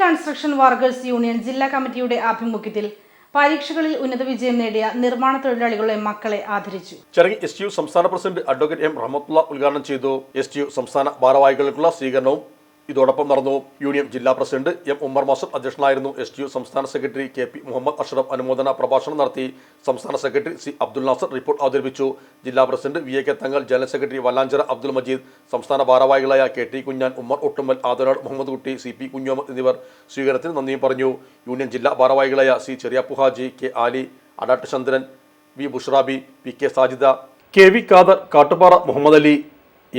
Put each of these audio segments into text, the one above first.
Construction workers union ജില്ലാ കമ്മിറ്റിയുടെ ആഭിമുഖ്യത്തിൽ പരീക്ഷകളിൽ ഉന്നത വിജയം നേടിയ നിർമ്മാണ തൊഴിലാളികളുടെ മക്കളെ ആദരിച്ചു. ചടങ്ങിൽ എസ് ടി യു സംസ്ഥാന പ്രസിഡന്റ് അഡ്വക്കേറ്റ് എം റഹമത്തുള്ള ഉദ്ഘാടനം ചെയ്തു. എസ് ടി യു സംസ്ഥാന ഭാരവാഹികൾക്കുള്ള സ്വീകരണവും ഇതോടൊപ്പം നടന്നു യൂണിയൻ ജില്ലാ പ്രസിഡന്റ് എം ഉമ്മർ മാസം അധ്യക്ഷനായിരുന്നു എസ് ടി യു സംസ്ഥാന secretary K P Muhammad Ashraf അനുമോദന പ്രഭാഷണം നടത്തി സംസ്ഥാന secretary C Abdul Nasar report അവതരിപ്പിച്ചു. ജില്ലാ president V A K Thangal general secretary Vallanchira Abdul Majeed സംസ്ഥാന ഭാരവാഹികളായ K T Kunjan Ummer Ottummal Adanad Muhammad Kutty C P കുഞ്ഞോമ എന്നിവർ സ്വീകരണത്തിന് നന്ദിയും പറഞ്ഞു. യൂണിയൻ ജില്ലാ ഭാരവാഹികളായ C Cheriyappu Haji K Ali Adatt Chandran V Bushrabi P K Sajida K V Khader Kattupara Muhammad Ali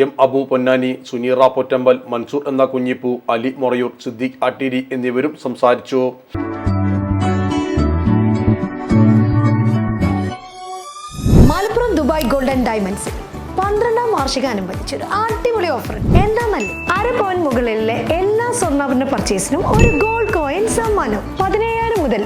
M Abu Ponnani Suneera Pottampal Mansoor എന്ന കുഞ്ഞിപ്പു അലി മൊറയൂർ സിദ്ദിഖ് അട്ടിരി എന്നിവരും സംസാരിച്ചു. Malappuram Dubai golden diamonds പന്ത്രണ്ടാം വാർഷികാനുബന്ധിച്ച് ഒരു അടിപൊളി ഓഫർ. എന്താന്നല്ലേ അര പോയിന്റ് മുകളിലെ എല്ലാ സ്വർണാഭരണ പർച്ചേസിനും ഒരു ഗോൾഡ് കോയിൻ